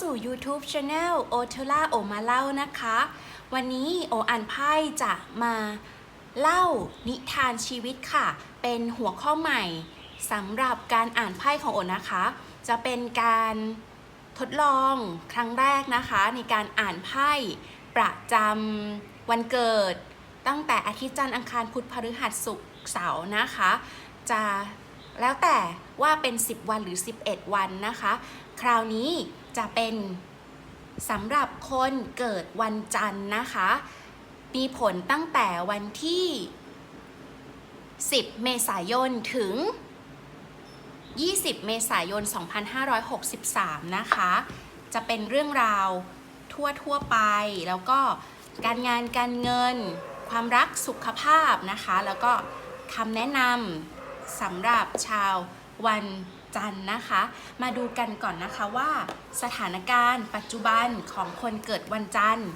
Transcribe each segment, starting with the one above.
สู่ YouTube Channel o t u l a โอมาเล่านะคะ วันนี้โออ่านไพ่จะมาเล่านิทานชีวิตค่ะ เป็นหัวข้อใหม่สำหรับการอ่านไพ่ของโอนะคะ จะเป็นการทดลองครั้งแรกนะคะ ในการอ่านไพ่ประจำวันเกิด ตั้งแต่อาทิตย์จันทร์อังคารพุธพฤหัสศุกร์เสาร์นะคะ จะแล้วแต่ว่าเป็น 10 วันหรือ 11 วันนะคะ คราวนี้ จะเป็นสำหรับคนเกิดวันจันทร์นะคะ มีผลตั้งแต่วันที่ 10 เมษายนถึง 20 เมษายน 2563 นะคะ จะเป็นเรื่องราวทั่วทั่วไป แล้วก็การงานการเงิน ความรักสุขภาพนะคะ แล้วก็คำแนะนำสำหรับชาววัน จันทร์นะคะ มาดูกันก่อนนะคะว่า สถานการณ์ปัจจุบันของคนเกิดวันจันทร์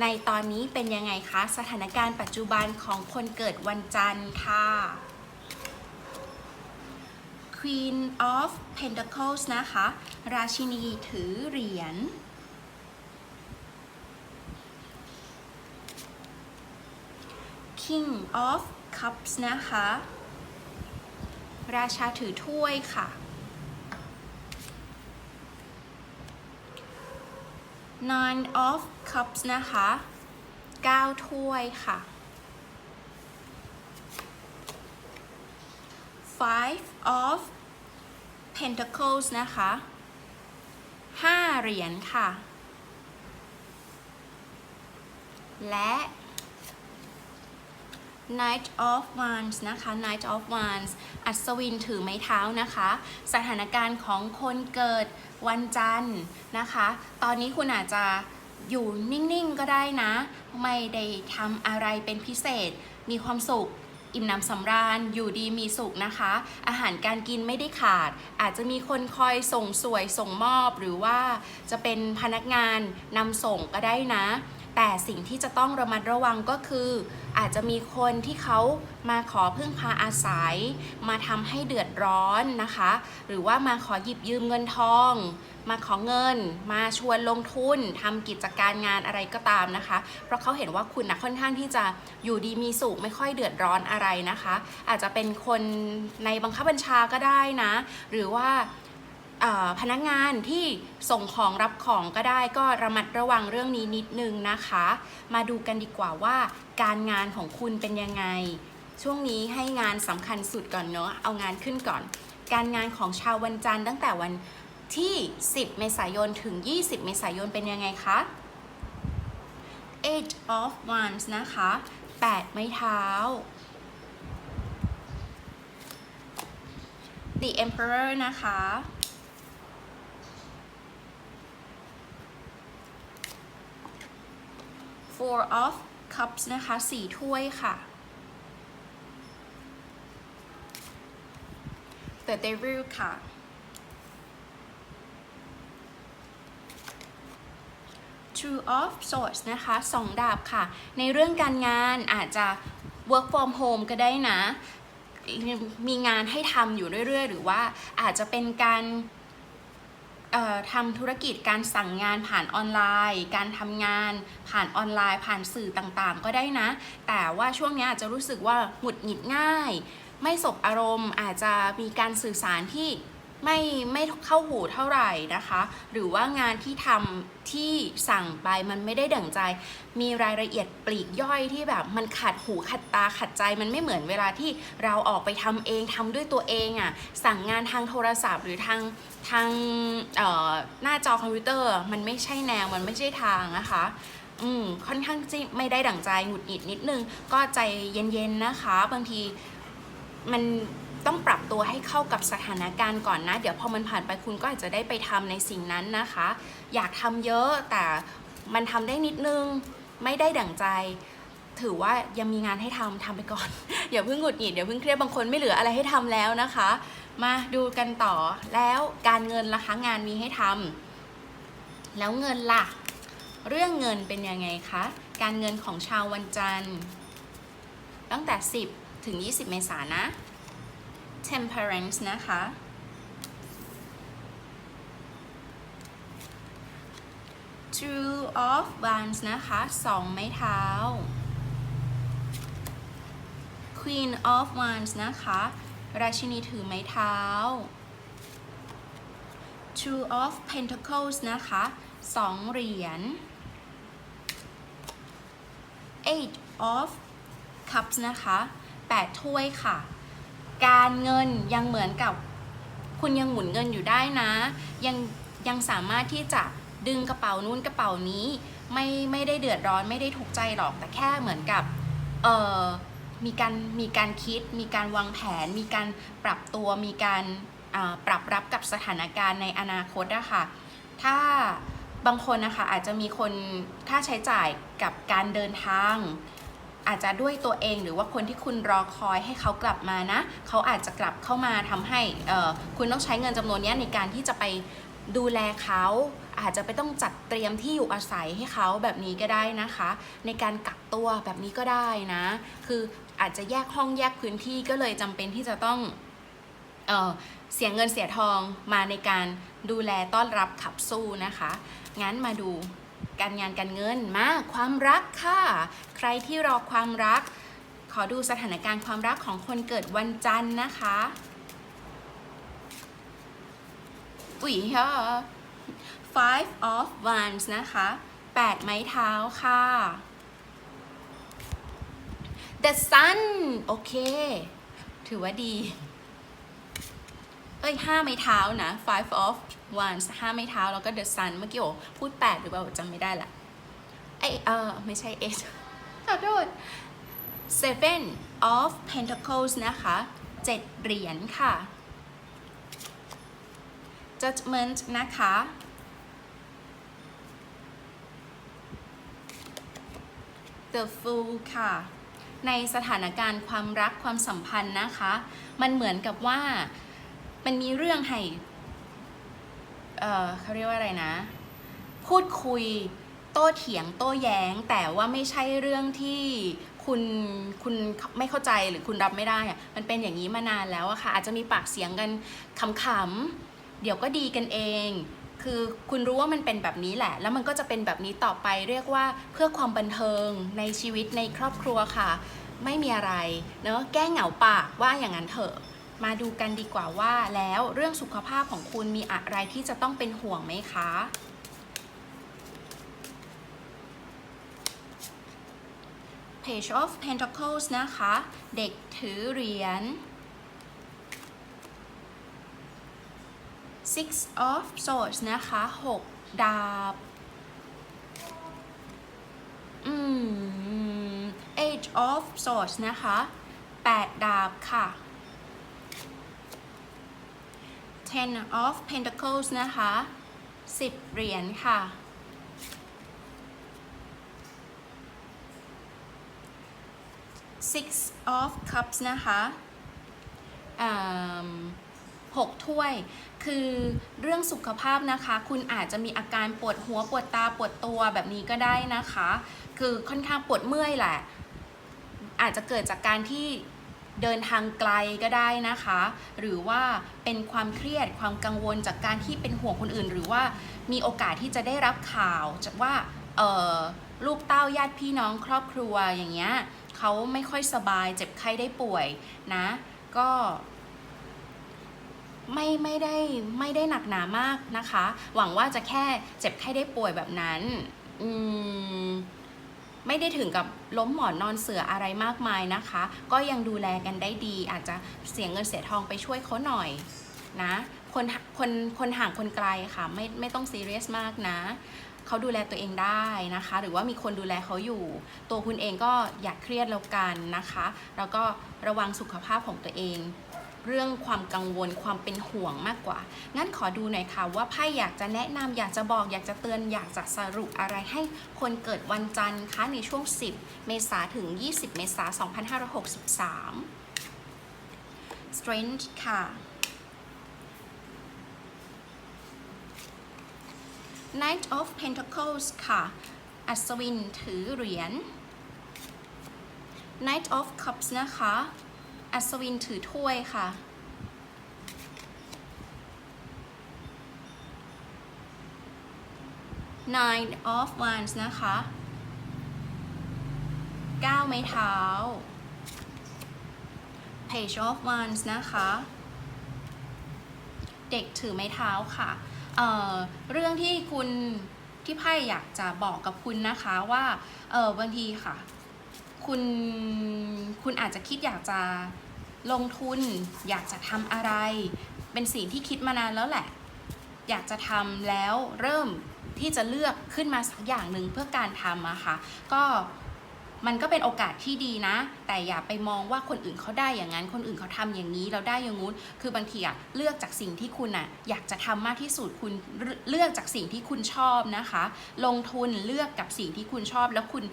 ในตอนนี้เป็นยังไงคะ สถานการณ์ปัจจุบันของคนเกิดวันจันทร์ค่ะ Queen of Pentacles นะคะ ราชินีถือเหรียญ King of Cups นะคะ ราชาถือถ้วยค่ะ Nine of Cups นะคะ 9 ถ้วยค่ะ Five of Pentacles นะคะ 5 เหรียญค่ะ และ Knight of Wands นะคะ Knight of Wands อัศวินถือไม้เท้านะคะ สถานการณ์ของคนเกิดวันจันทร์นะคะ ตอนนี้คุณอาจจะอยู่นิ่ง ๆ ก็ได้นะ ไม่ได้ทำอะไรเป็นพิเศษ มีความสุข อิ่มหนำสำราญ อยู่ดีมีสุขนะคะ อาหารการกินไม่ได้ขาด อาจจะมีคนคอยส่งสวยส่งมอบ หรือว่าจะเป็นพนักงานนำส่งก็ได้นะ แต่สิ่งที่จะต้องระมัดระวังก็คือ อาจจะมีคนที่เขามาขอพึ่งพาอาศัย มาทำให้เดือดร้อนนะคะ หรือว่ามาขอหยิบยืมเงินทอง มาขอเงิน มาชวนลงทุนทำกิจการงานอะไรก็ตามนะคะ เพราะเขาเห็นว่าคุณนะค่อนข้างที่จะอยู่ดีมีสุขไม่ค่อยเดือดร้อนอะไรนะคะ อาจจะเป็นคนในบังคับบัญชาก็ได้นะ หรือว่า พนักงานที่ส่งของรับของก็ได้ก็ระมัดระวังเรื่องนี้นิดนึงนะคะ มาดูกันดีกว่าว่า การงานของคุณเป็นยังไง ช่วงนี้ให้งานสำคัญสุดก่อนเนาะเอางานขึ้นก่อน การงานของชาววันจันทร์ตั้งแต่วันที่ 10 เมษายนถึง 20 เมษายนเป็นยังไงคะ Eight of Wands นะคะ 8 ไม้เท้า The Emperor นะคะ Four of Cups นะคะสี่ถ้วยค่ะ The Devil ค่ะ Two of Swords นะคะสองดาบค่ะ ในเรื่องการงานอาจจะ work from home ก็ได้นะ มีงานให้ทำอยู่เรื่อย ๆ หรือว่าอาจจะเป็นการ ทำธุรกิจการสั่งงานผ่านออนไลน์ การทำงานผ่านออนไลน์ ผ่านสื่อต่างๆ ก็ได้นะ แต่ว่าช่วงนี้อาจจะรู้สึกว่าหงุดหงิดง่าย ไม่สบอารมณ์อาจจะมีการสื่อสารที่ ไม่ไม่เข้าหูเท่าไหร่นะคะ หรือว่างานที่ทำที่สั่งไปมันไม่ได้ดั่งใจ มีรายละเอียดปลีกย่อยที่แบบมันขัดหูขัดตาขัดใจมันไม่เหมือนเวลาที่เราออกไปทำเองทำด้วยตัวเองอะ่ะสั่งงานทางโทรศัพท์ หรือทางทางหน้าจอคอมพิวเตอร์ มันไม่ใช่แนวมันไม่ใช่ทางนะคะอืมค่อนข้างไม่ได้ดั่งใจหงุดหงิดนิดนึง ก็ใจเย็นๆนะคะ บางทีมัน ต้องปรับตัวให้เข้ากับสถานการณ์ก่อนนะ เดี๋ยวพอมันผ่านไปคุณก็อาจจะได้ไปทำในสิ่งนั้นนะคะ อยากทำเยอะแต่มันทำได้นิดนึงไม่ได้ดั่งใจ ถือว่ายังมีงานให้ทำทำไปก่อน อย่าเพิ่งหงุดหงิดอย่าเพิ่งเครียดบางคนไม่เหลืออะไรให้ทำแล้วนะคะ มาดูกันต่อแล้วการเงินล่ะคะงานมีให้ทำแล้วเงินล่ะ เรื่องเงินเป็นยังไงคะการเงินของชาววันจันทร์ ตั้งแต่ 10 ถึง 20 เมษายนนะ temperance นะคะ two of wands นะคะสองไม้เท้า queen of wands นะคะ ราชินีถือไม้เท้า two of pentacles นะคะสองเหรียญ eight of cups นะคะแปดถ้วยค่ะ การเงินยังเหมือนกับ คุณยังหมุนเงินอยู่ได้นะ ยังยังสามารถที่จะดึงกระเป๋านู้นกระเป๋านี้ ไม่ไม่ได้เดือดร้อนไม่ได้ถูกใจหรอกแต่แค่เหมือนกับเออมีการมีการคิด มีการวางแผน มีการปรับตัวมีการปรับรับกับสถานการณ์ในอนาคตอะค่ะถ้าบางคนนะคะอาจจะมีคนค่าใช้จ่ายกับการเดินทาง อาจจะด้วยตัวเองหรือว่าคนที่คุณรอคอยให้เขากลับมานะ เขาอาจจะกลับเข้ามาทำให้คุณต้องใช้เงินจำนวนนี้ในการที่จะไปดูแลเขาอาจจะไปต้องจัดเตรียมที่อยู่อาศัยให้เขาแบบนี้ก็ได้นะคะ ในการกักตัวแบบนี้ก็ได้นะ คืออาจจะแยกห้องแยกพื้นที่ก็เลยจำเป็นที่จะต้องเออเสียเงินเสียทองมาในการดูแลต้อนรับขับสู้นะคะ งั้นมาดู การงานการเงินมาความรักค่ะ ใครที่รอความรัก ขอดูสถานการณ์ความรักของคนเกิดวันจันทร์นะคะอุ๊ยค่ะ five of wands นะคะแปดไม้เท้าค่ะ the sun โอเค ถือว่าดี เอ้ยห้าไม้เท้านะ five of wands ห้าไม้เท้า แล้วก็ the sun เมื่อกี้โอพูดแปดหรือเปล่าจำไม่ได้ละไอเออไม่ใช่ eight ขอโทษ seven of pentacles นะคะเจ็ดเหรียญค่ะ judgment นะคะ the fool ค่ะ ในสถานการณ์ความรักความสัมพันธ์นะคะ มันเหมือนกับว่ามันมีเรื่องให้ เออเขาเรียกว่าอะไรนะ พูดคุยโต้เถียงโต้แย้ง แต่ว่าไม่ใช่เรื่องที่คุณคุณไม่เข้าใจหรือคุณรับไม่ได้อะมันเป็นอย่างนี้มานานแล้วอะค่ะ อาจจะมีปากเสียงกันขำๆเดี๋ยวก็ดีกันเอง คือคุณรู้ว่ามันเป็นแบบนี้แหละ แล้วมันก็จะเป็นแบบนี้ต่อไปเรียกว่าเพื่อความบันเทิงในชีวิตในครอบครัวค่ะ ไม่มีอะไรเนอะแก้เหงาปากว่าอย่างนั้นเถอะ มาดูกันดีกว่าว่าแล้วเรื่องสุขภาพของคุณมีอะไรที่จะต้องเป็นห่วงไหมคะ Page of Pentacles นะคะ เด็กถือเหรียญ Six of Swords นะคะหกดาบอืม Eight of Swords นะคะแปดดาบค่ะ Ten of Pentacles นะคะสิบเหรียญค่ะ Six of Cups นะคะหกถ้วย คือเรื่องสุขภาพนะคะ คุณอาจจะมีอาการปวดหัวปวดตาปวดตัวแบบนี้ก็ได้นะคะ คือค่อนข้างปวดเมื่อยแหละ อาจจะเกิดจากการที่ เดินทางไกลก็ได้นะคะ หรือว่าเป็นความเครียดความกังวลจากการที่เป็นห่วงคนอื่น หรือว่ามีโอกาสที่จะได้รับข่าวจากว่าลูกเต้าญาติพี่น้องครอบครัวอย่างเงี้ยเขาไม่ค่อยสบายเจ็บไข้ได้ป่วยนะ ก็ไม่ไม่ได้ไม่ได้หนักหนามากนะคะ หวังว่าจะแค่เจ็บไข้ได้ป่วยแบบนั้น อืม ไม่ได้ถึงกับล้มหมอนนอนเสืออะไรมากมายนะคะ ก็ยังดูแลกันได้ดี อาจจะเสียเงินเสียทองไปช่วยเขาหน่อยนะคนคนคนห่างคนไกลค่ะไม่ไม่ต้องซีเรียสมากนะเขาดูแลตัวเองได้นะคะ หรือว่ามีคนดูแลเขาอยู่ ตัวคุณเองก็อย่าเครียดแล้วกันนะคะ แล้วก็ระวังสุขภาพของตัวเอง เรื่องความกังวลความเป็นห่วงมากกว่า งั้นขอดูหน่อยค่ะว่าไพ่อยากจะแนะนำอยากจะบอก อยากจะเตือนอยากจะสรุปอะไรให้คนเกิดวันจันทร์คะในช่วง 10 เมษาถึง 20 เมษายน2563 Strength ค่ะ Knight of Pentacles ค่ะ อัศวินถือเหรียญ Knight of Cups นะคะ อัศวินถือถ้วยค่ะ nine of wands นะคะเก้าไม้เท้า page of wands นะคะ เด็กถือไม้เท้าค่ะเเรื่องที่คุณที่ไพ่อยากจะบอกกับคุณนะคะว่า เออบางทีค่ะ คุณคุณอาจจะคิดอยากจะลงทุน อยากจะทำอะไร เป็นสิ่งที่คิดมานานแล้วแหละ อยากจะทำแล้วเริ่มที่จะเลือกขึ้นมาสักอย่างหนึ่งเพื่อการทำอะค่ะ ก็ มันก็เป็นโอกาสที่ดีนะ แต่อย่าไปมองว่าคนอื่นเขาได้อย่างนั้น คนอื่นเขาทำอย่างนี้เราได้อย่างงู้น คือบางทีอะเลือกจากสิ่งที่คุณอะอยากจะทำมากที่สุดคุณเลือกจากสิ่งที่คุณชอบนะคะ ลงทุนเลือกกับสิ่งที่คุณชอบแล้วคุณ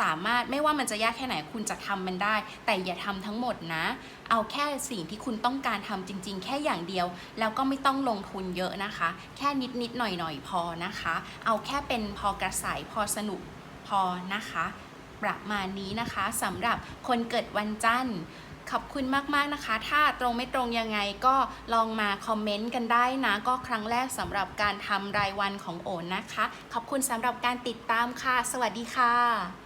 สามารถไม่ว่ามันจะยากแค่ไหนคุณจะทำมันได้ แต่อย่าทำทั้งหมดนะ เอาแค่สิ่งที่คุณต้องการทำจริง ๆ แค่อย่างเดียว แล้วก็ไม่ต้องลงทุนเยอะนะคะ แค่นิดๆหน่อยหน่อยๆพอนะคะ เอาแค่เป็นพอกระใสพอสนุกพอนะคะ ประมาณนี้นะคะสำหรับคนเกิดวันจันทร์ขอบคุณมากๆนะคะ ถ้าตรงไม่ตรงยังไงก็ลองมาคอมเมนต์กันได้นะ ก็ครั้งแรกสำหรับการทำรายวันของโอนนะคะ ขอบคุณสำหรับการติดตามค่ะ สวัสดีค่ะ